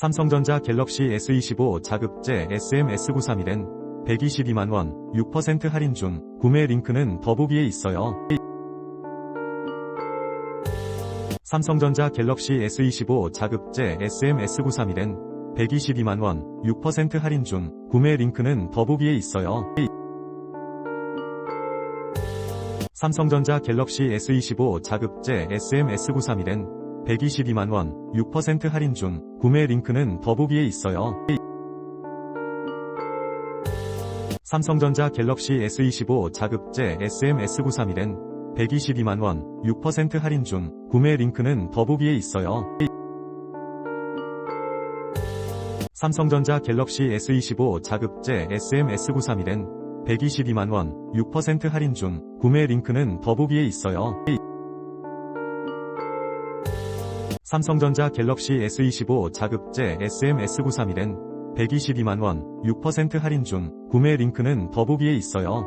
삼성전자 갤럭시 S25 자급제 SM-S931엔 122만원 6% 할인 중 구매 링크는 더보기에 있어요. 삼성전자 갤럭시 S25 자급제 SM-S931엔 122만원 6% 할인 중 구매 링크는 더보기에 있어요. 삼성전자 갤럭시 S25 자급제 SM-S931엔 122만원 6% 할인 중 구매 링크는 더보기에 있어요. 삼성전자 갤럭시 S25 자급제 SM-S931엔 122만원 6% 할인 중 구매 링크는 더보기에 있어요. 삼성전자 갤럭시 S25 자급제 SM-S931엔 122만원 6% 할인 중 구매 링크는 더보기에 있어요. 삼성전자 갤럭시 S25 자급제 SM-S931엔 122만원 6% 할인 중 구매 링크는 더보기에 있어요.